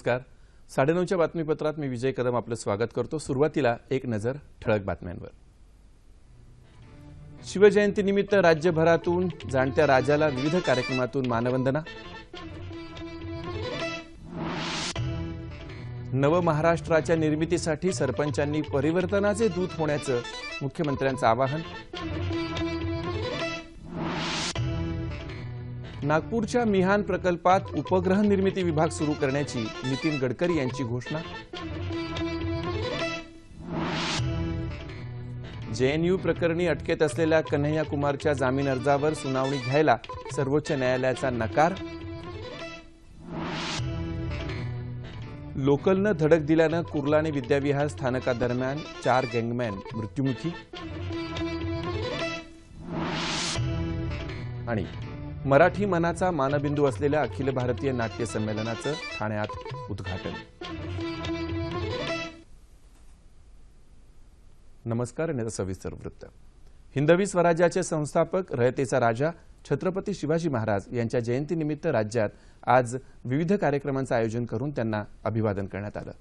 नमस्कार. साडेनऊच्या बातमीपत्रात मी विजय कदम आपलं स्वागत करतो. सुरुवातीला एक नजर ठळक बातम्यांवर. शिवजयंतीनिमित्त राज्यभरातून जाणत्या राजाला विविध कार्यक्रमातून मानवंदना. नवमहाराष्ट्राच्या निर्मितीसाठी सरपंचांनी परिवर्तनाचे दूत होण्याचं मुख्यमंत्र्यांचं आवाहन. नागपूरच्या मिहान प्रकल्पात उपग्रह निर्मिती विभाग सुरू करण्याची नितीन गडकरी यांची घोषणा. जेएनयू प्रकरणी अटकेत असलेल्या कन्हैया कुमारच्या जामीन अर्जावर सुनावणी घ्यायला सर्वोच्च न्यायालयाचा नकार. लोकलनं धडक दिल्यानं कुर्ला आणि विद्याविहार स्थानकादरम्यान चार गँगमॅन मृत्युमुखी. आणि मराठी मनाचा मानबिंदू असलेल्या अखिल भारतीय नाट्य संमेलनाचं ठाण्यात उद्घाटन. नमस्कार आणि सविस्तर वृत्त. हिंदवी स्वराज्याचे संस्थापक रयतेचा राजा छत्रपती शिवाजी महाराज यांच्या जयंतीनिमित्त राज्यात आज विविध कार्यक्रमांचं आयोजन करून त्यांना अभिवादन करण्यात आलं.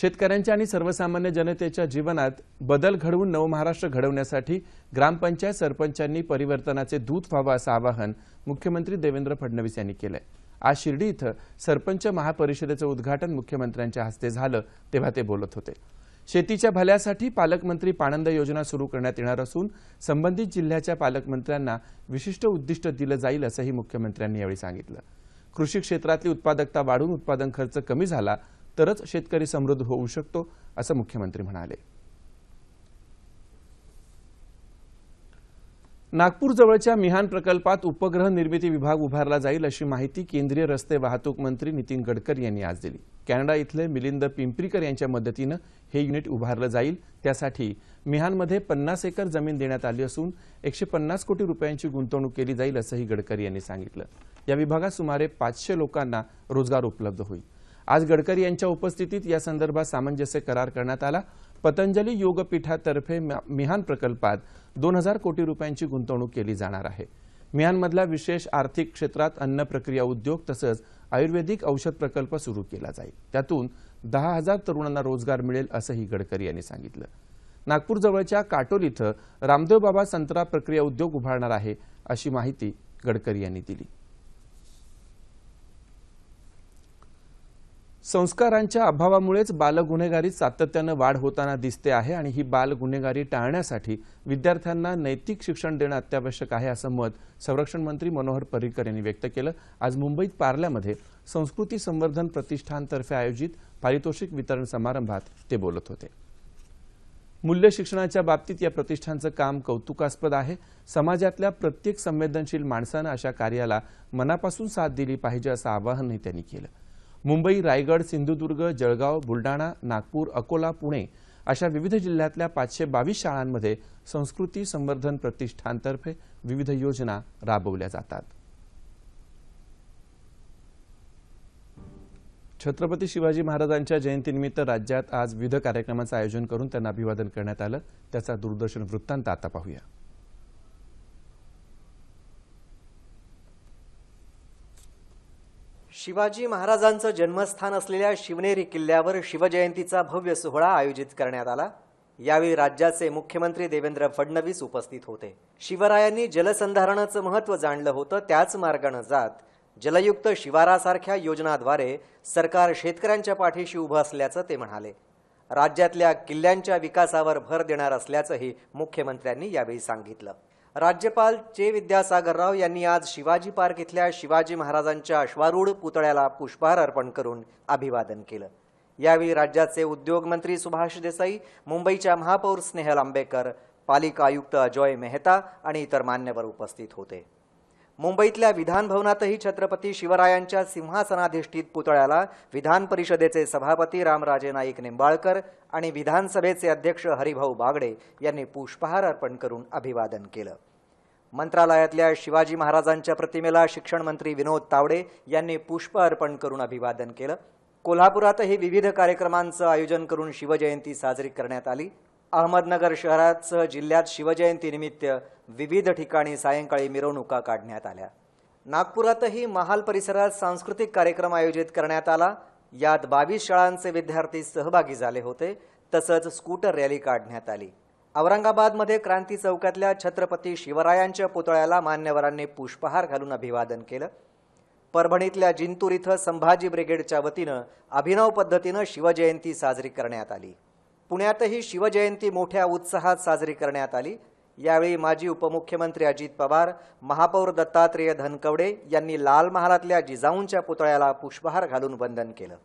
शेतकऱ्यांच्या आणि सर्वसामान्य जनतेच्या जीवनात बदल घडवून नवमहाराष्ट्र घडवण्यासाठी ग्रामपंचायत सरपंचांनी परिवर्तनाचे दूत व्हावं असं आवाहन मुख्यमंत्री देवेंद्र फडणवीस यांनी केलंय. आज शिर्डी इथं सरपंच महापरिषदेचं उद्घाटन मुख्यमंत्र्यांच्या हस्ते झालं तेव्हा ते बोलत होते. शेतीच्या भल्यासाठी पालकमंत्री पाणंद योजना सुरू करण्यात येणार असून संबंधित जिल्ह्याच्या पालकमंत्र्यांना विशिष्ट उद्दिष्ट दिलं जाईल असंही मुख्यमंत्र्यांनी यावेळी सांगितलं. कृषी क्षेत्रातली उत्पादकता वाढून उत्पादन खर्च कमी झाला तरच शेतकरी समृद्ध होऊ शकतो असं मुख्यमंत्री म्हणाले. नागपूरजवळच्या मिहान प्रकल्पात उपग्रह निर्मिती विभाग उभारला जाईल अशी माहिती केंद्रीय रस्ते वाहतूक मंत्री नितीन गडकरी यांनी आज दिली. कॅनडा इथले मिलिंद पिंपरीकर यांच्या मदतीनं हे युनिट उभारलं जाईल. त्यासाठी मिहानमध्ये पन्नास एकर जमीन देण्यात आली असून एकशे पन्नास कोटी रुपयांची गुंतवणूक केली जाईल असंही गडकरी यांनी सांगितलं. या विभागात सुमारे पाचशे लोकांना रोजगार उपलब्ध होईल. आज गडकरी यांच्या उपस्थितीत या संदर्भात सामंजस्य करार करण्यात आला. पतंजली योगपीठातर्फे मिहान प्रकल्पात दोन हजार कोटी रुपयांची गुंतवणूक केली जाणार आहे. मिहानमधला विशेष आर्थिक क्षेत्रात अन्न प्रक्रिया उद्योग तसंच आयुर्वेदिक औषध प्रकल्प सुरू केला जाईल. त्यातून दहा हजार तरुणांना रोजगार मिळेल असंही गडकरी यांनी सांगितलं. नागपूरजवळच्या काटोल इथं रामदेव बाबा संत्रा प्रक्रिया उद्योग उभारणार आहे अशी माहिती गडकरी यांनी दिली. संस्कारांच्या अभावामुळेच बालगुन्हेगारीत सातत्यानं वाढ होताना दिसते आहे आणि ही बालगुन्हेगारी टाळण्यासाठी विद्यार्थ्यांना नैतिक शिक्षण देणं अत्यावश्यक आहे असं मत संरक्षण मंत्री मनोहर पर्रिकर यांनी व्यक्त केलं. आज मुंबईत पार्ल्यामध्ये संस्कृती संवर्धन प्रतिष्ठानतर्फे आयोजित पारितोषिक वितरण समारंभात ते बोलत होते. मूल्य शिक्षणाच्या बाबतीत या प्रतिष्ठानचं काम कौतुकास्पद आहे. समाजातल्या प्रत्येक संवेदनशील माणसानं अशा कार्याला मनापासून साथ दिली पाहिजे असं आवाहनही त्यांनी केलं. मुंबई रायगड सिंधुदुर्ग जळगाव बुलडाणा नागपूर अकोला पुणे अशा विविध जिल्ह्यातल्या पाचशे बावीस शाळांमध्ये संस्कृती संवर्धन प्रतिष्ठानतर्फे विविध योजना राबवल्या जातात. छत्रपती शिवाजी महाराजांच्या जयंतीनिमित्त राज्यात आज विविध कार्यक्रमाचं आयोजन करून त्यांना अभिवादन करण्यात आलं. त्याचा दूरदर्शन वृत्तांत आता पाहूया. शिवाजी महाराजांचं जन्मस्थान असलेल्या शिवनेरी किल्ल्यावर शिवजयंतीचा भव्य सोहळा आयोजित करण्यात आला. यावेळी राज्याचे मुख्यमंत्री देवेंद्र फडणवीस उपस्थित होते. शिवरायांनी जलसंधारणाचं महत्त्व जाणलं होतं. त्याच मार्गानं जात जलयुक्त शिवारासारख्या योजनाद्वारे सरकार शेतकऱ्यांच्या पाठीशी उभं असल्याचं ते म्हणाले. राज्यातल्या किल्ल्यांच्या विकासावर भर देणार असल्याचंही मुख्यमंत्र्यांनी यावेळी सांगितलं. राज्यपाल चे विद्यासागर राव यांनी आज शिवाजी पार्क इथल्या शिवाजी महाराजांच्या अश्वारूढ पुतळ्याला पुष्पहार अर्पण करून अभिवादन केलं. यावेळी राज्याचे उद्योगमंत्री सुभाष देसाई मुंबईच्या महापौर स्नेहल आंबेकर पालिका आयुक्त अजॉय मेहता आणि इतर मान्यवर उपस्थित होते. मुंबईतल्या विधानभवनातही छत्रपती शिवरायांच्या सिंहासनाधिष्ठित पुतळ्याला विधान परिषदेचे सभापती रामराजे नाईक निंबाळकर आणि विधानसभेचे अध्यक्ष हरिभाऊ बागडे यांनी पुष्पहार अर्पण करून अभिवादन केलं. मंत्रालयातल्या शिवाजी महाराजांच्या प्रतिमेला शिक्षण मंत्री विनोद तावडे यांनी पुष्प अर्पण करून अभिवादन केलं. कोल्हापुरातही विविध कार्यक्रमांचं आयोजन करून शिवजयंती साजरी करण्यात आली. अहमदनगर शहरासह जिल्ह्यात शिवजयंतीनिमित्त विविध ठिकाणी सायंकाळी मिरवणुका काढण्यात आल्या. नागपुरातही महाल परिसरात सांस्कृतिक कार्यक्रम आयोजित करण्यात आला. यात बावीस शाळांचे विद्यार्थी सहभागी झाले होते. तसंच स्कूटर रॅली काढण्यात आली. औरंगाबादमध्ये क्रांती चौकातल्या छत्रपती शिवरायांच्या पुतळ्याला मान्यवरांनी पुष्पहार घालून अभिवादन केलं. परभणीतल्या जिंतूर इथं संभाजी ब्रिगेडच्या वतीनं अभिनव पद्धतीनं शिवजयंती साजरी करण्यात आली. पुण्यातही शिवजयंती मोठ्या उत्साहात साजरी करण्यात आली. यावेळी माजी उपमुख्यमंत्री अजित पवार महापौर दत्तात्रेय धनकवडे यांनी लाल महालातल्या जिजाऊंच्या पुतळ्याला पुष्पहार घालून वंदन केलं.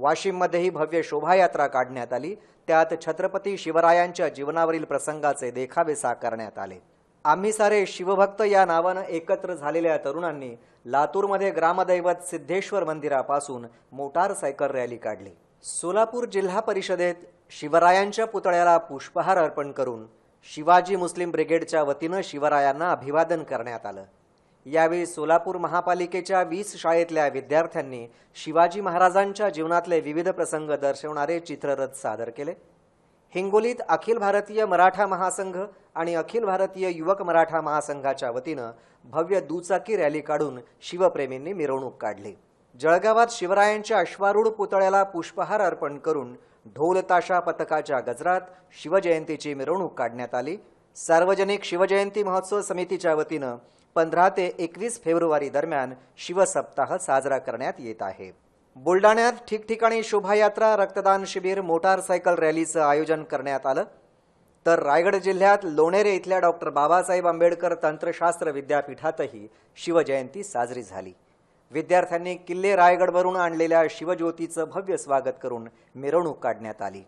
वाशिममध्येही भव्य शोभायात्रा काढण्यात आली. त्यात छत्रपती शिवरायांच्या जीवनावरील प्रसंगाचे देखावे साकारण्यात आले. आम्ही सारे शिवभक्त या नावानं एकत्र झालेल्या तरुणांनी लातूरमध्ये ग्रामदैवत सिद्धेश्वर मंदिरापासून मोटारसायकल रॅली काढली. सोलापूर जिल्हा परिषदेत शिवरायांच्या पुतळ्याला पुष्पहार अर्पण करून शिवाजी मुस्लिम ब्रिगेडच्या वतीनं शिवरायांना अभिवादन करण्यात आलं. यावेळी सोलापूर महापालिकेच्या वीस शाळेतल्या विद्यार्थ्यांनी शिवाजी महाराजांच्या जीवनातले विविध प्रसंग दर्शवणारे चित्ररथ सादर केले. हिंगोलीत अखिल भारतीय मराठा महासंघ आणि अखिल भारतीय युवक मराठा महासंघाच्या वतीनं भव्य दुचाकी रॅली काढून शिवप्रेमींनी मिरवणूक काढली. जळगावात शिवरायांच्या अश्वारूढ पुतळ्याला पुष्पहार अर्पण करून ढोलताशा पथकाच्या गजरात शिवजयंतीची मिरवणूक काढण्यात आली. सार्वजनिक शिवजयंती महोत्सव समितीच्या वतीनं पंधरा ते एकवीस फेब्रुवारी दरम्यान शिवसप्ताह साजरा करण्यात येत आहे. बुलडाण्यात ठिकठिकाणी शोभायात्रा रक्तदान शिबिर मोटारसायकल रॅलीचं आयोजन करण्यात आलं. तर रायगड जिल्ह्यात लोणेरे इथल्या डॉक्टर बाबासाहेब आंबेडकर तंत्रशास्त्र विद्यापीठातही शिवजयंती साजरी झाली. विद्यार्थ्यांनी किल्ले रायगडवरून आणलेल्या शिवज्योतीचं भव्य स्वागत करून मिरवणूक काढण्यात आली.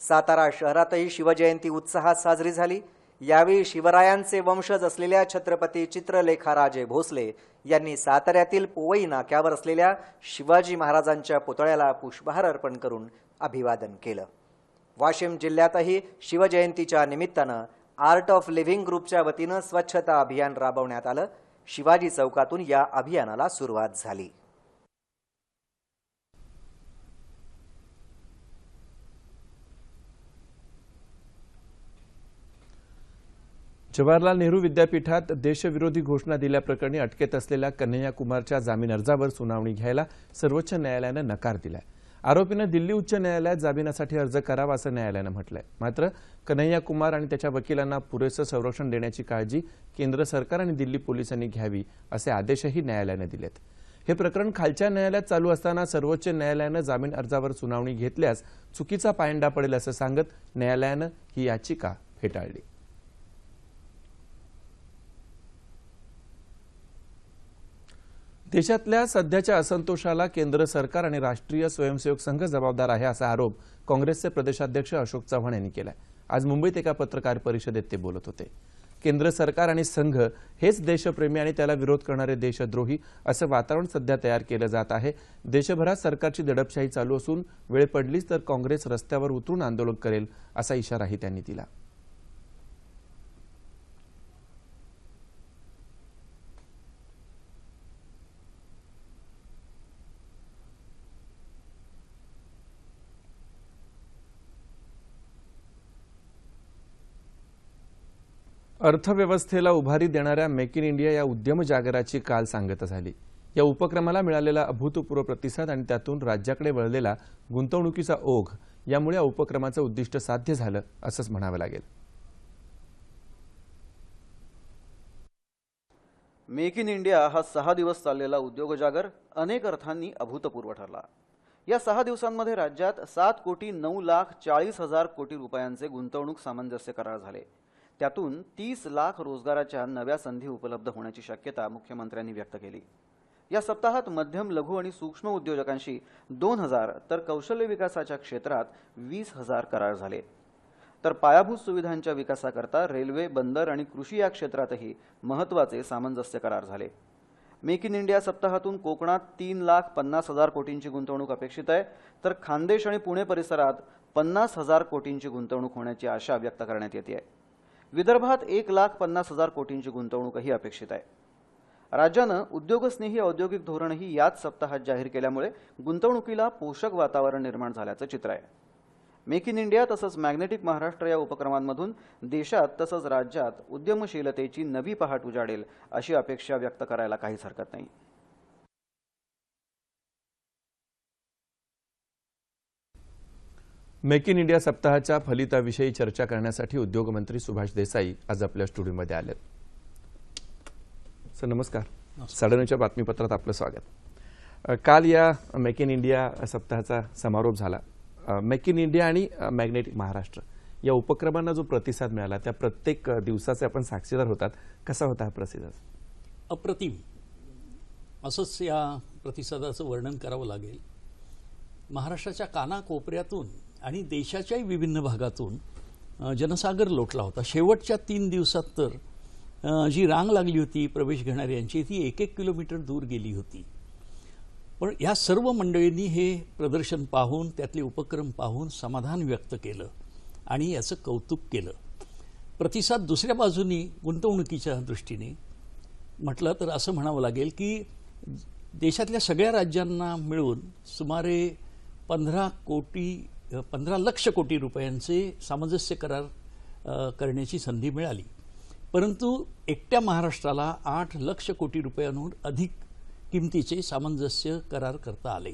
सातारा शहरातही शिवजयंती उत्साहात साजरी झाली. यावेळी शिवरायांचे वंशज असलेल्या छत्रपती चित्रलेखाराजे भोसले यांनी साताऱ्यातील पोवई नाक्यावर असलेल्या शिवाजी महाराजांच्या पुतळ्याला पुष्पहार अर्पण करून अभिवादन केलं. वाशिम जिल्ह्यातही शिवजयंतीच्या निमित्तानं आर्ट ऑफ लिव्हिंग ग्रुपच्या वतीनं स्वच्छता अभियान राबवण्यात आलं. शिवाजी चौकातून या अभियानाला सुरुवात झाली. जवाहरलाल नेहरू विद्यापीठात देशविरोधी घोषणा दिल्याप्रकरणी अटकेत असलेल्या कन्हैया कुमारच्या जामीन अर्जावर सुनावणी घ्यायला सर्वोच्च न्यायालयानं नकार दिलाय. आरोपीनं दिल्ली उच्च न्यायालयात जामिनासाठी अर्ज करावा असं न्यायालयानं म्हटलंय. मात्र कन्हैया कुमार आणि त्याच्या वकिलांना पुरेसं संरक्षण देण्याची काळजी केंद्र सरकार आणि दिल्ली पोलिसांनी घ्यावी असे आदेशही न्यायालयानं दिलेत. हे प्रकरण खालच्या न्यायालयात चालू असताना सर्वोच्च न्यायालयानं जामीन अर्जावर सुनावणी घेतल्यास चुकीचा पायंडा पडेल असं सांगत न्यायालयानं ही याचिका फेटाळली. देशातल्या सध्याच्या असंतोषाला केंद्र सरकार आणि राष्ट्रीय स्वयंसेवक संघ जबाबदार आहे असा आरोप काँग्रेसचे प्रदेशाध्यक्ष अशोक चव्हाण यांनी केलाय. आज मुंबईत एका पत्रकार परिषदेत ते बोलत होते. केंद्र सरकार आणि संघ हेच देशप्रेमी आणि त्याला विरोध करणारे देशद्रोही असं वातावरण सध्या तयार केलं जात आहे. देशभरात सरकारची दडपशाही चालू असून वेळ पडलीच तर काँग्रेस रस्त्यावर उतरून आंदोलन करेल असा इशाराही त्यांनी दिला. अर्थव्यवस्थेला उभारी देणाऱ्या मेक इन इंडिया या उद्यम जागराची काल सांगता झाली. या उपक्रमाला मिळालेला अभूतपूर्व प्रतिसाद आणि त्यातून राज्याकडे वळलेला गुंतवणुकीचा ओघ यामुळे या उपक्रमाचं उद्दिष्ट साध्य झालं असंच म्हणावं लागेल. मेक इन इंडिया हा सहा दिवस चाललेला उद्योगजागर अनेक अर्थांनी अभूतपूर्व ठरला. या सहा दिवसांमध्ये राज्यात सात कोटी नऊ लाख चाळीस हजार कोटी रुपयांचे गुंतवणूक सामंजस्य करार झाले. त्यातून तीस लाख रोजगाराच्या नव्या संधी उपलब्ध होण्याची शक्यता मुख्यमंत्र्यांनी व्यक्त केली. या सप्ताहात मध्यम लघु आणि सूक्ष्म उद्योजकांशी दोन हजार तर कौशल्य विकासाच्या क्षेत्रात वीस हजार करार झाले. तर पायाभूत सुविधांच्या विकासाकरता रेल्वे बंदर आणि कृषी या क्षेत्रातही महत्त्वाचे सामंजस्य करार झाले. मेक इन इंडिया सप्ताहातून कोकणात तीन लाख पन्नास हजार कोटींची गुंतवणूक अपेक्षित आहे. तर खानदेश आणि पुणे परिसरात पन्नास हजार कोटींची गुंतवणूक होण्याची आशा व्यक्त करण्यात येते आहे. विदर्भात एक लाख पन्नास हजार कोटींची गुंतवणूकही अपेक्षित आहे. राज्यानं उद्योगस्नेही औद्योगिक धोरणही याच सप्ताहात जाहीर केल्यामुळे गुंतवणुकीला पोषक वातावरण निर्माण झाल्याचं चित्र आहे. मेक इन इंडिया तसंच मॅग्नेटिक महाराष्ट्र या उपक्रमांमधून देशात तसंच राज्यात उद्यमशीलतेची नवी पहाट उजाडेल अशी अपेक्षा व्यक्त करायला काहीच हरकत नाही. मेक इन इंडिया सप्ताहाच्या फलिताविषयी चर्चा करण्यासाठी उद्योगमंत्री सुभाष देसाई आज आपल्या स्टुडिओमध्ये आलेत. सर नमस्कार. साडेनऊच्या बातमीपत्रात आपलं स्वागत. काल या मेक इन इंडिया सप्ताहाचा समारोप झाला. मेक इन इंडिया आणि मॅग्नेटिक महाराष्ट्र या उपक्रमांना जो प्रतिसाद मिळाला त्या प्रत्येक दिवसाचे आपण साक्षीदार होतात. कसा होता हा प्रतिसाद? अप्रतिम. असंच या प्रतिसादाचं वर्णन करावं लागेल. महाराष्ट्राच्या कानाकोपऱ्यातून आणि देशाच्याही विभिन्न भागातून जनसागर लोटला होता. शेवटच्या तीन दिवसात तर जी रांग लागली होती प्रवेश घेणाऱ्यांची ती एक एक किलोमीटर दूर गेली होती. पण या सर्व मंडळींनी हे प्रदर्शन पाहून त्यातले उपक्रम पाहून समाधान व्यक्त केलं आणि याचं कौतुक केलं. प्रतिसाद दुसऱ्या बाजूनी गुंतवणुकीच्या दृष्टीने म्हटलं तर असं म्हणावं लागेल की देशातल्या सगळ्या राज्यांना मिळून सुमारे पंधरा कोटी पंधरा लक्ष कोटी रुपयांचे सामंजस्य करार करण्याची संधी मिळाली. परंतु एकट्या महाराष्ट्राला आठ लक्ष कोटी रुपयांहून अधिक किमतीचे सामंजस्य करार करता आले.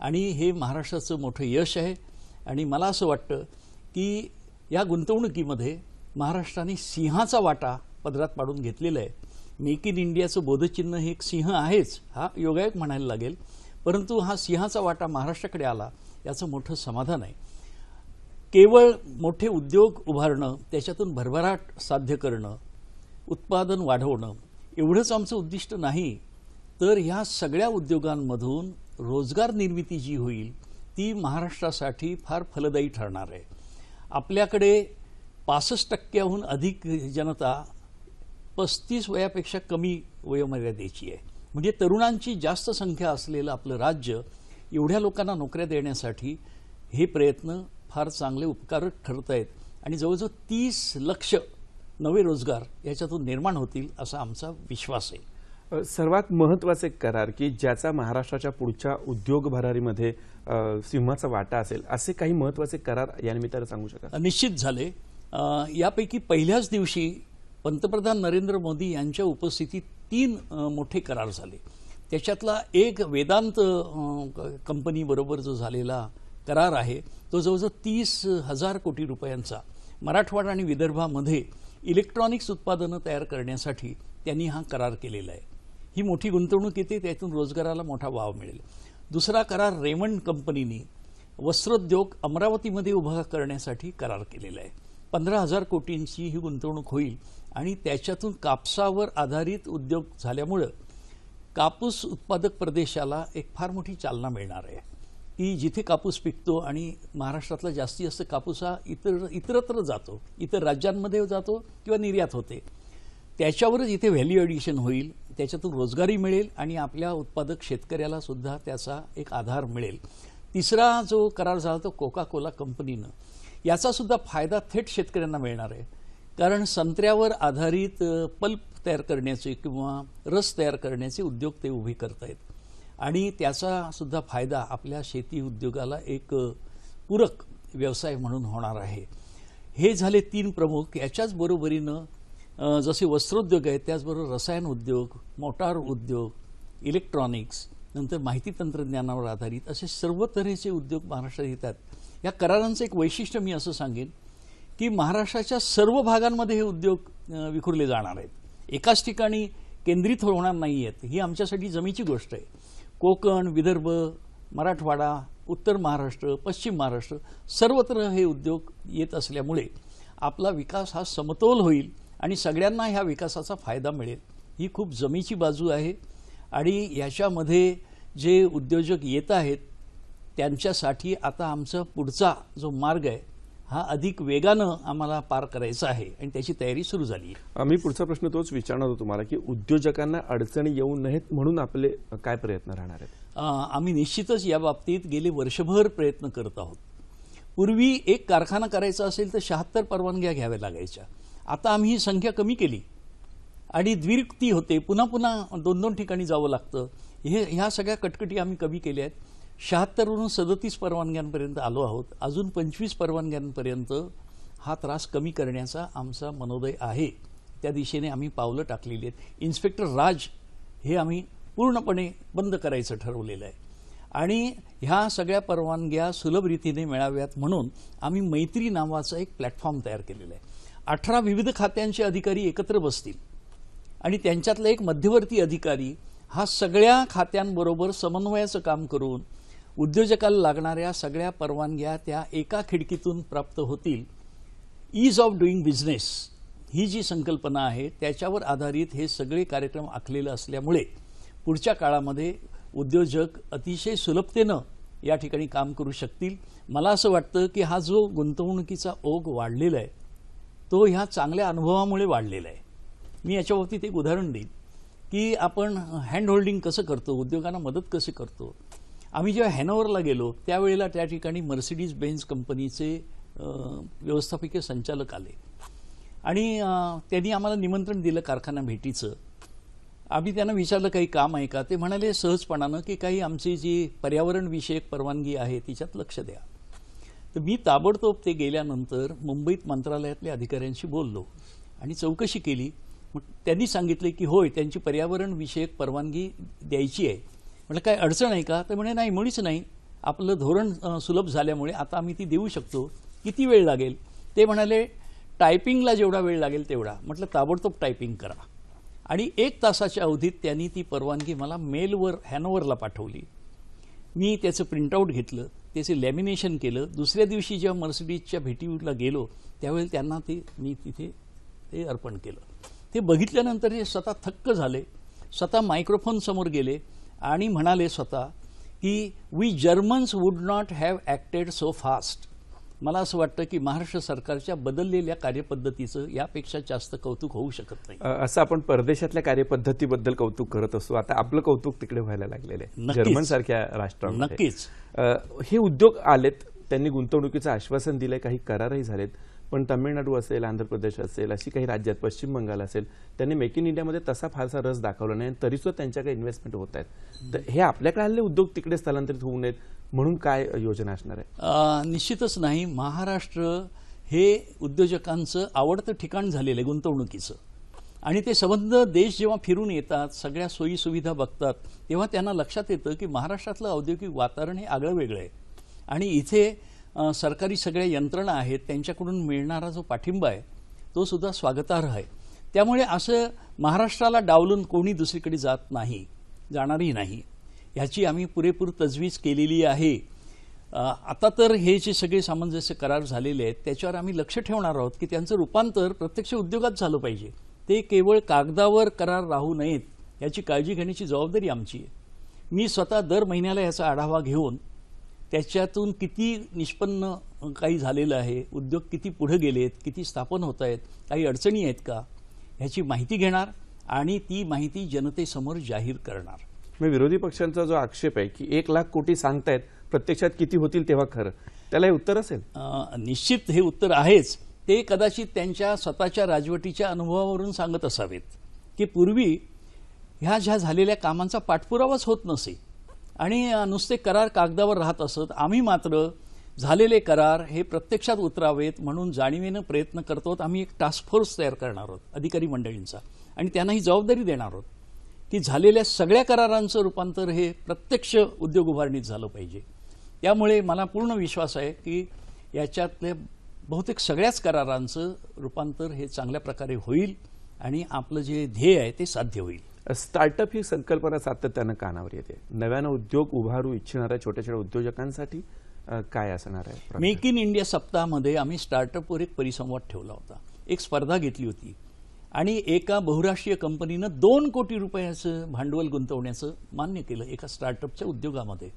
आणि हे महाराष्ट्राचं मोठं यश आहे. आणि मला असं वाटतं की या गुंतवणुकीमध्ये महाराष्ट्राने सिंहाचा वाटा पदरात पाडून घेतलेला आहे. मेक इन इंडियाचं बोधचिन्ह हे एक सिंह आहेच हा योगायोग म्हणायला लागेल. परंतु हा सिंहाचा वाटा महाराष्ट्राकडे आला याचं मोठं समाधान आहे. केवळ मोठे उद्योग उभारणं त्याच्यातून भरभराट साध्य करणं उत्पादन वाढवणं एवढंच आमचं उद्दिष्ट नाही तर ह्या सगळ्या उद्योगांमधून रोजगार निर्मिती जी होईल ती महाराष्ट्रासाठी फार फलदायी ठरणार आहे. आपल्याकडे पासष्ट टक्क्याहून अधिक जनता पस्तीस वयापेक्षा कमी वयोमर्यादेची आहे. म्हणजे तरुणांची जास्त संख्या असलेलं आपलं राज्य एवढ्या लोकांना नोकऱ्या देण्यासाठी हे प्रयत्न फार चांगले उपकारक ठरत आहेत. आणि जवळजवळ तीस लक्ष नवे रोजगार याच्यातून निर्माण होतील असा आमचा विश्वास आहे. सर्वात महत्त्वाचे करार की ज्याचा महाराष्ट्राच्या पुढच्या उद्योग भरारीमध्ये सिंहाचा वाटा असेल असे काही महत्त्वाचे करार या निमित्तानं सांगू शकाल? निश्चित झाले. यापैकी पहिल्याच दिवशी पंतप्रधान नरेंद्र मोदी यांच्या उपस्थितीत तीन मोठे करार झाले. त्याच्यातला एक वेदांत क- कंपनीबरोबर जो झालेला करार आहे तो जवळजवळ तीस हजार कोटी रुपयांचा. मराठवाडा आणि विदर्भामध्ये इलेक्ट्रॉनिक्स उत्पादनं तयार करण्यासाठी त्यांनी हा करार केलेला आहे. ही मोठी गुंतवणूक येते त्यातून रोजगाराला मोठा वाव मिळेल. दुसरा करार रेमंड कंपनीने वस्त्रोद्योग अमरावतीमध्ये उभा करण्यासाठी करार केलेला आहे. पंधरा हजार कोटींची ही गुंतवणूक होईल आणि त्याच्यातून कापसावर आधारित उद्योग झाल्यामुळं कापूस उत्पादक प्रदेशाला एक फार मोठी चालना मिळणार आहे. की जिथे कापूस पिकतो आणि महाराष्ट्रातला जास्तीत जास्त कापूस हा इतर इतरत्र जातो इतर राज्यांमध्ये जातो किंवा निर्यात होते. त्याच्यावरच इथे व्हॅल्यू ॲडिशन होईल त्याच्यातून रोजगारी मिळेल आणि आपल्या उत्पादक शेतकऱ्याला सुद्धा त्याचा एक आधार मिळेल. तिसरा जो करार झाला तो कोका कोला कंपनीनं. याचा सुद्धा फायदा थेट शेतकऱ्यांना मिळणार आहे. कारण संत्र्यावर आधारित पल्प तयार करण्याचे किंवा रस तयार करण्याचे उद्योग ते उभे करत आहेत आणि त्याचा सुद्धा फायदा आपल्या शेती उद्योगाला एक पूरक व्यवसाय म्हणून होणार आहे. हे झाले तीन प्रमुख. याच्याच बरोबरीनं जसे वस्त्रोद्योग आहेत त्याचबरोबर रसायन उद्योग मोटार उद्योग इलेक्ट्रॉनिक्स नंतर माहिती तंत्रज्ञानावर आधारित असे सर्व तऱ्हेचे उद्योग महाराष्ट्रात येतात. या करारांचं एक वैशिष्ट्य मी असं सांगेन की महाराष्ट्राच्या सर्व भागांमध्ये हे उद्योग विखुरले जाणार आहेत. एकाच ठिकाणी केंद्रित होणार नाही आहेत ही आमच्यासाठी जमीची गोष्ट आहे. कोकण विदर्भ मराठवाडा उत्तर महाराष्ट्र पश्चिम महाराष्ट्र सर्वत्र हे उद्योग येत असल्यामुळे आपला विकास हा समतोल होईल आणि सगळ्यांना ह्या विकासाचा फायदा मिळेल. ही खूप जमीची बाजू आहे आणि याच्यामध्ये जे उद्योजक येत आहेत त्यांच्यासाठी आता आमचा पुढचा जो मार्ग आहे हा अधिक वेगानं आम्हाला पार करायचा आहे. आणि त्याची तयारी सुरू झाली मी पुढचा प्रश्न तोच विचारणार होतो तुम्हाला की उद्योजकांना अडचणी येऊ नयेत म्हणून आपले काय प्रयत्न राहणार आहेत? आम्ही निश्चितच या बाबतीत गेले वर्षभर प्रयत्न करत आहोत. पूर्वी एक कारखाना करायचा असेल तर शहात्तर परवानग्या घ्याव्या लागायच्या. आता आम्ही ही संख्या कमी केली. आणि द्विरुक्ती होते. पुन्हा पुन्हा दोन दोन ठिकाणी जावं लागतं. हे ह्या सगळ्या कटकटी आम्ही कमी केल्या आहेत. शहात्तरवरून सदतीस परवानग्यांपर्यंत आलो आहोत. अजून पंचवीस परवानग्यांपर्यंत हा त्रास कमी करण्याचा आमचा मनोदय आहे. त्या दिशेने आम्ही पावलं टाकलेली आहेत. इन्स्पेक्टर राज हे आम्ही पूर्णपणे बंद करायचं ठरवलेलं आहे. आणि ह्या सगळ्या परवानग्या सुलभ रीतीने मिळाव्यात म्हणून आम्ही मैत्री नावाचा एक प्लॅटफॉर्म तयार केलेला आहे. अठरा विविध खात्यांचे अधिकारी एकत्र बसतील. आणि त्यांच्यातला एक मध्यवर्ती अधिकारी हा सगळ्या खात्यांबरोबर समन्वयाचं काम करून उद्योजकाला लागणाऱ्या सगळ्या परवानग्या त्या एका खिडकीतून प्राप्त होतील. ईज ऑफ डुईंग बिझनेस ही जी संकल्पना आहे त्याच्यावर आधारित हे सगळे कार्यक्रम आखलेले असल्यामुळे पुढच्या काळामध्ये उद्योजक अतिशय सुलभतेनं या ठिकाणी काम करू शकतील. मला असं वाटतं की हा जो गुंतवणुकीचा ओघ वाढलेला आहे तो ह्या चांगल्या अनुभवामुळे वाढलेला आहे. मी याच्या बाबतीत एक उदाहरण देईन की आपण हँड होल्डिंग कसं करतो उद्योगांना मदत कशी करतो आम्ही जेव्हा हॅनोवरला गेलो त्यावेळेला त्या ठिकाणी मर्सिडीज बेन्झ कंपनीचे व्यवस्थापकीय संचालक आले. आणि त्यांनी आम्हाला निमंत्रण दिलं कारखाना भेटीचं. आम्ही त्यांना विचारलं काही काम आहे का? ते म्हणाले सहजपणानं की काही आमची जी पर्यावरणविषयक परवानगी आहे तिच्यात लक्ष द्या. तर मी ताबडतोब ते गेल्यानंतर मुंबईत मंत्रालयातल्या अधिकाऱ्यांशी बोललो आणि चौकशी केली. मग त्यांनी सांगितले की होय त्यांची पर्यावरणविषयक परवानगी द्यायची आहे. म्हटलं काय अडचण आहे का? तर म्हणे नाही मुळीच नाही. आपलं धोरण सुलभ झाल्यामुळे आता आम्ही ती देऊ शकतो. किती वेळ लागेल? ते म्हणाले टायपिंगला जेवढा वेळ लागेल तेवढा. म्हटलं ताबडतोब टायपिंग करा. आणि एक तासाच्या अवधीत त्यांनी ती परवानगी मला मेलवर हॅनोवरला पाठवली. मी त्याचं प्रिंटआउट घेतलं त्याचे लॅमिनेशन केलं. दुसऱ्या दिवशी जेव्हा मर्सिडीजच्या भेटीला गेलो त्यावेळी त्यांना ते मी तिथे ते अर्पण केलं. ते बघितल्यानंतर ते स्वतः थक्क झाले. स्वतः मायक्रोफोन समोर गेले. आणि म्हणाले स्वतः की we Germans would not have acted so fast मला असं वाटतं की महाराष्ट्र सरकारच्या बदललेल्या कार्यपद्धतीचं यापेक्षा जास्त कौतुक होऊ शकत नाही. असं आपण परदेशातल्या कार्यपद्धतीबद्दल कौतुक करत असतो. आता आपलं कौतुक तिकडे व्हायला लागलेलं आहे. जर्मन सारख्या राष्ट्रांमध्ये. नक्कीच. हे उद्योग आलेत. त्यांनी गुंतवणुकीचं आश्वासन दिलंय. काही करारही झालेत. पण तामिळनाडू असेल आंध्र प्रदेश असेल अशी काही राज्यात पश्चिम बंगाल असेल त्यांनी मेक इन इंडियामध्ये तसा फारसा रस दाखवला नाही तरी सुद्धा त्यांच्या काही इन्व्हेस्टमेंट होत आहेत. तर हे आपल्याकडे आलेले उद्योग तिकडे स्थलांतरित होऊ नयेत म्हणून काय योजना असणार आहे? निश्चितच नाही. महाराष्ट्र हे उद्योजकांचं आवडतं ठिकाण झालेलं आहे गुंतवणुकीचं. आणि ते संबंध देश जेव्हा फिरून येतात सगळ्या सोयीसुविधा बघतात तेव्हा त्यांना लक्षात येतं की महाराष्ट्रातलं औद्योगिक वातावरण हे आगळं वेगळं आहे. आणि इथे सरकारी सगळ्या यंत्रणा आहेत त्यांच्याकडून मिळणारा जो पाठिंबा आहे तो सुद्धा स्वागतार्ह आहे. त्यामुळे असं महाराष्ट्राला डावलून कोणी दुसरीकडे जात नाही जाणारही नाही. ह्याची आम्ही पुरेपूर तजवीज केलेली आहे. आता तर हे जे सगळे सामंजस्य करार झालेले आहेत त्याच्यावर आम्ही लक्ष ठेवणार आहोत की त्यांचं रूपांतर प्रत्यक्ष उद्योगात झालं पाहिजे. ते केवळ कागदावर करार राहू नयेत याची काळजी घेण्याची जबाबदारी आमची आहे. मी स्वतः दर महिन्याला याचा आढावा घेऊन त्याच्यातून किती निष्पन्न काही झालेलं आहे उद्योग किती पुढे गेलेत किती स्थापन होत आहेत काही अडचणी आहेत का ह्याची माहिती घेणार आणि ती माहिती जनतेसमोर जाहीर करणार. मग विरोधी पक्षांचा जो आक्षेप आहे की एक लाख कोटी सांगतायत प्रत्यक्षात किती होतील तेव्हा खरं. त्याला हे उत्तर असेल? निश्चित हे उत्तर आहेच. ते कदाचित त्यांच्या स्वतःच्या राजवटीच्या अनुभवावरून सांगत असावेत. की पूर्वी ह्या ज्या झालेल्या कामांचा पाठपुरावाच होत नसे. आणि नुसते करार कागदावर राहत असत. आम्ही मात्र झालेले करार हे प्रत्यक्षात उतरावेत म्हणून जाणीवेनं प्रयत्न करतो आम्ही एक टास्क फोर्स तयार करणार आहोत अधिकारी मंडळींचा. आणि त्यांना ही जबाबदारी देणार आहोत की झालेल्या सगळ्या करारांचं रूपांतर हे प्रत्यक्ष उद्योग उभारणीत झालं पाहिजे. त्यामुळे मला पूर्ण विश्वास आहे की याच्यातल्या बहुतेक सगळ्याच करारांचं रूपांतर हे चांगल्या प्रकारे होईल आणि आपलं जे ध्येय आहे ते साध्य होईल. स्टार्टअप ही संकल्पना सातत्यानं कानावर येते. नव्यानं उद्योग उभारू इच्छिणाऱ्या छोट्या छोट्या उद्योजकांसाठी काय असणार आहे? मेक इन इंडिया सप्ताहामध्ये आम्ही स्टार्टअपवर एक परिसंवाद ठेवला होता. एक स्पर्धा घेतली होती. आणि एका बहुराष्ट्रीय कंपनीनं दोन कोटी रुपयाचं भांडवल गुंतवण्याचं मान्य केलं एका स्टार्टअपच्या उद्योगामध्ये.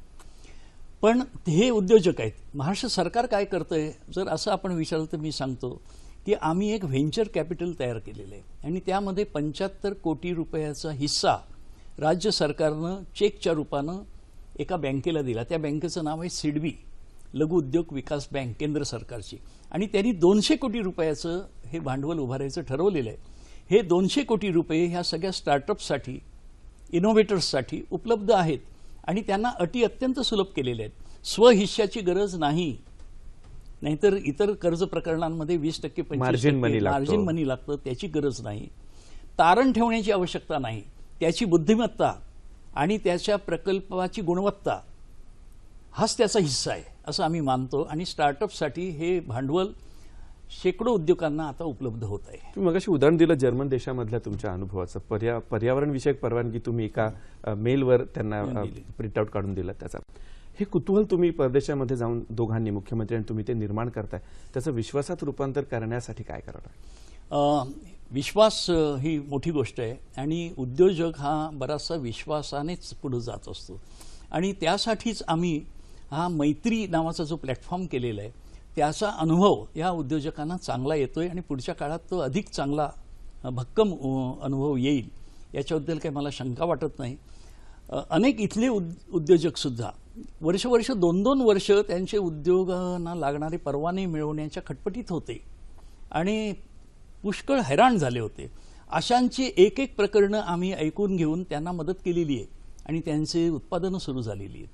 पण हे उद्योजक आहेत. महाराष्ट्र सरकार काय करतंय? जर असं आपण विचारलं तर मी सांगतो की आम्ही एक व्हेंचर कॅपिटल तयार केलेलं आहे. आणि त्यामध्ये पंच्याहत्तर कोटी रुपयाचा हिस्सा राज्य सरकारनं चेकच्या रूपानं एका बँकेला दिला. त्या बँकेचं नाव आहे सिडबी लघु उद्योग विकास बँक केंद्र सरकारची. आणि त्यांनी दोनशे कोटी रुपयाचं हे भांडवल उभारायचं ठरवलेलं आहे. हे दोनशे कोटी रुपये ह्या सगळ्या स्टार्टअप्ससाठी इनोव्हेटर्ससाठी उपलब्ध आहेत. आणि त्यांना अटी अत्यंत सुलभ केलेल्या आहेत. स्वहिश्याची गरज नाही नाहीतर इतर कर्ज प्रकरणांमध्ये वीस टक्के money लागतं. मार्जिन मनी लागतं त्याची गरज नाही. तारण ठेवण्याची आवश्यकता नाही. त्याची बुद्धिमत्ता आणि त्याच्या प्रकल्पाची गुणवत्ता हाच त्याचा हिस्सा आहे असं आम्ही मानतो. आणि स्टार्टअपसाठी हे भांडवल शेकडो उद्योगांना आता उपलब्ध होत आहे. तुम्ही मगाशी उदाहरण दिलं जर्मन देशामधल्या तुमच्या अनुभवाचं. पर्या पर्यावरण विषयक परवानगी तुम्ही एका मेलवर त्यांना प्रिंटआउट काढून दिलं त्याचा. हे कुतूहल तुम्ही परदेशामध्ये जाऊन दोघांनी मुख्यमंत्री आणि तुम्ही ते निर्माण करताय त्याचं विश्वासात रूपांतर करण्यासाठी काय करावं विश्वास ही मोठी गोष्ट आहे आणि उद्योजक हा बराचसा विश्वासानेच पुढे जात असतो. आणि त्यासाठीच आम्ही हा मैत्री नावाचा जो प्लॅटफॉर्म केलेला आहे त्याचा अनुभव या उद्योजकांना चांगला येतोय आणि पुढच्या काळात तो अधिक चांगला भक्कम अनुभव येईल याच्याबद्दल काही मला शंका वाटत नाही. अनेक इथले उद उद्योजकसुद्धा वर्ष वर्ष दोन दोन वर्ष त्यांचे उद्योगांना लागणारे परवाने मिळवण्याच्या खटपटीत होते. आणि पुष्कळ हैराण झाले होते. अशांची एक एक प्रकरणं आम्ही ऐकून घेऊन त्यांना मदत केलेली आहे आणि त्यांचे उत्पादनं सुरू झालेली आहेत.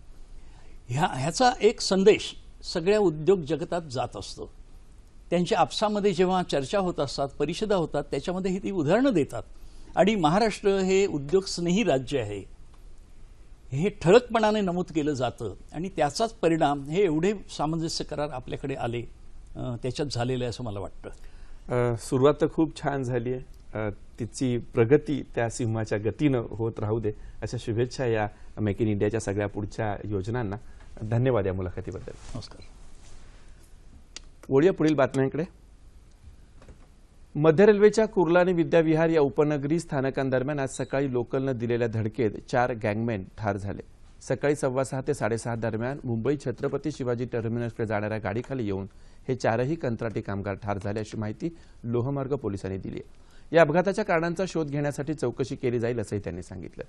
ह्या ह्याचा एक संदेश सगळ्या उद्योग जगतात जात असतो. त्यांच्या आपसामध्ये जेव्हा चर्चा होत असतात परिषदा होतात त्याच्यामध्ये ही ती उदाहरणं देतात. आणि महाराष्ट्र हे उद्योगस्नेही राज्य आहे. हे ठळकपणाने नमूद केलं जातं आणि त्याचाच परिणाम हे एवढे सामंजस्य करार आपल्याकडे आले त्याच्यात झालेले आहे असं मला वाटतं. सुरुवात तर खूप छान झाली आहे. तिची प्रगती त्या सिंहाच्या गतीनं होत राहू दे अशा शुभेच्छा या मेक इन इंडियाच्या सगळ्या पुढच्या योजनांना. धन्यवाद या मुलाखतीबद्दल. नमस्कार. वळूया पुढील बातम्यांकडे. मध्य रेल्वेच्या कुर्ला आणि विद्याविहार या उपनगरी स्थानकांदरम्यान आज सकाळी लोकलनं दिलेल्या धडकेत चार गँगमॅन ठार झाले. सकाळी सव्वा सहा ते साडेसहा दरम्यान मुंबई छत्रपती शिवाजी टर्मिनसकडे जाणाऱ्या गाडीखाली येऊन हे चारही कंत्राटी कामगार ठार झाले अशी माहिती लोहमार्ग पोलिसांनी दिली आहे. या अपघाताच्या कारणांचा शोध घेण्यासाठी चौकशी केली जाईल असंही त्यांनी सांगितलं.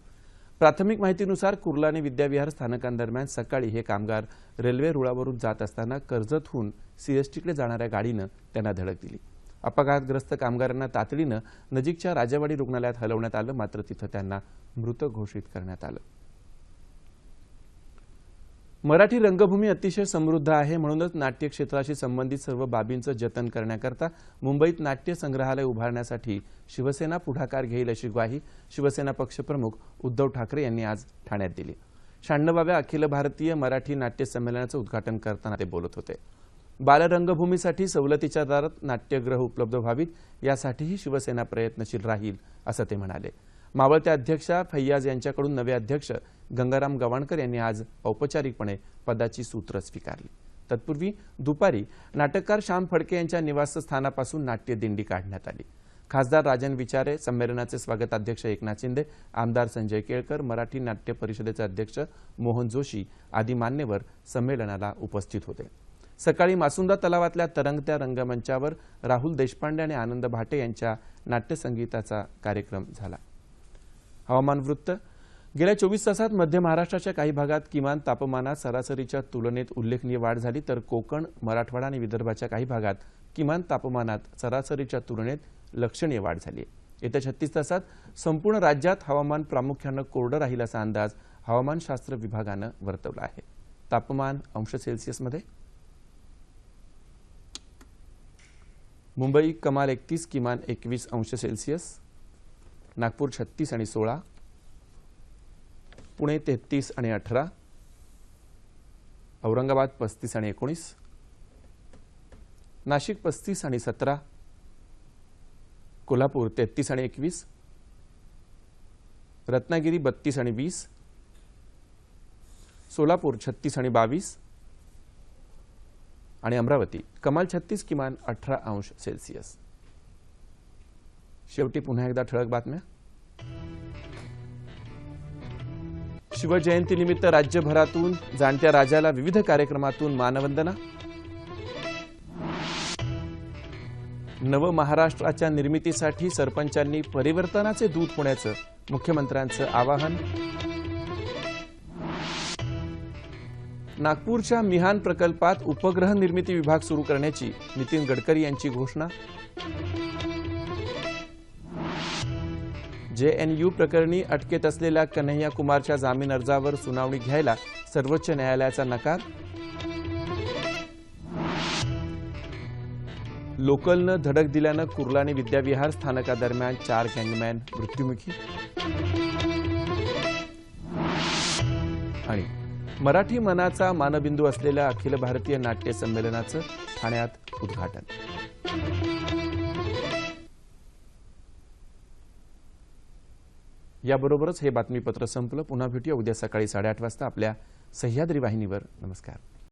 प्राथमिक माहितीनुसार कुर्ला आणि विद्याविहार स्थानकांदरम्यान सकाळी हे कामगार रेल्वे रुळावरून जात असताना कर्जतहून सीएसटीकडे जाणाऱ्या गाडीनं त्यांना धडक दिली. अपघातग्रस्त कामगारांना तातडीनं नजीकच्या राजावाडी रुग्णालयात हलवण्यात आलं. मात्र तिथं त्यांना मृत घोषित करण्यात आलं. मराठी रंगभूमी अतिशय समृद्ध आहे. म्हणूनच नाट्य क्षेत्राशी संबंधित सर्व बाबींचं जतन करण्याकरता मुंबईत नाट्य संग्रहालय उभारण्यासाठी शिवसेना पुढाकार घेईल अशी ग्वाही शिवसेना पक्षप्रमुख उद्धव ठाकरे यांनी आज ठाण्यात दिली. शहाण्णवाव्या अखिल भारतीय मराठी नाट्य संमेलनाचं उद्घाटन करताना ते बोलत होते. बालरंगभूमीसाठी सवलतीच्या दरात नाट्यगृह उपलब्ध व्हावीत यासाठीही शिवसेना प्रयत्नशील राहील असं ते म्हणाले. मावळत्या अध्यक्षा फैयाज यांच्याकडून नवे अध्यक्ष गंगाराम गवाणकर यांनी आज औपचारिकपणे पदाची सूत्र स्वीकारली. तत्पूर्वी दुपारी नाटककार श्याम फडके यांच्या निवासस्थानापासून नाट्य दिंडी काढण्यात आली. खासदार राजन विचारे संमेलनाचे स्वागताध्यक्ष एकनाथ शिंदे आमदार संजय केळकर मराठी नाट्य परिषदेचे अध्यक्ष मोहन जोशी आदी मान्यवर संमेलनाला उपस्थित होते. सकाळी मासुंदा तलावातल्या तरंगत्या रंगमंचावर राहुल देशपांडे आणि आनंद भाटे यांच्या नाट्यसंगीताचा कार्यक्रम झाला. हवामान वृत्त. गेल्या चोवीस तासात मध्य महाराष्ट्राच्या काही भागात किमान तापमानात सरासरीच्या तुलनेत उल्लेखनीय वाढ झाली तर कोकण मराठवाडा आणि विदर्भाच्या काही भागात किमान तापमानात सरासरीच्या तुलनेत लक्षणीय वाढ झाली आहे येत्या छत्तीस तासात संपूर्ण राज्यात हवामान प्रामुख्यानं कोरडं राहील असा अंदाज हवामानशास्त्र विभागानं वर्तवला आहे. तापमान अंश सेल्सिअसमध्ये मुंबई कमाल एकतीस किमान एकवीस अंश सेल्सिअस नागपूर छत्तीस आणि सोळा पुणे तेहतीस आणि अठरा औरंगाबाद पस्तीस आणि एकोणीस नाशिक पस्तीस आणि सतरा कोल्हापूर तेहतीस आणि एकवीस रत्नागिरी बत्तीस आणि वीस सोलापूर छत्तीस आणि बावीस आणि अमरावती कमाल छत्तीस किमान अठरा अंश सेल्सिअस. शेवटी पुन्हा एकदा ठळक बातम्या. शिवजयंतीनिमित्त राज्यभरातून जाणत्या राजाला विविध कार्यक्रमातून मानवंदना. नव महाराष्ट्राच्या निर्मितीसाठी सरपंचांनी परिवर्तनाचे दूत होण्याचं मुख्यमंत्र्यांचं आवाहन. नागपूरच्या मिहान प्रकल्पात उपग्रह निर्मिती विभाग सुरू करण्याची नितीन गडकरी यांची घोषणा. जेएनयू प्रकरणी अटकेत असलेल्या कन्हैया कुमारच्या जामीन अर्जावर सुनावणी घ्यायला सर्वोच्च न्यायालयाचा नकार. लोकलनं धडक दिल्यानं कुर्ला विद्याविहार स्थानकादरम्यान चार गँगमॅन मृत्युमुखी. आणि मराठी मनाचा मानबिंदू असलेल्या अखिल भारतीय नाट्य संमेलनाचं ठाण्यात उद्घाटन. याबरोबरच हे बातमीपत्र संपलं. पुन्हा भेटूया उद्या सकाळी साडेआठ वाजता आपल्या सह्याद्री वाहिनीवर. नमस्कार.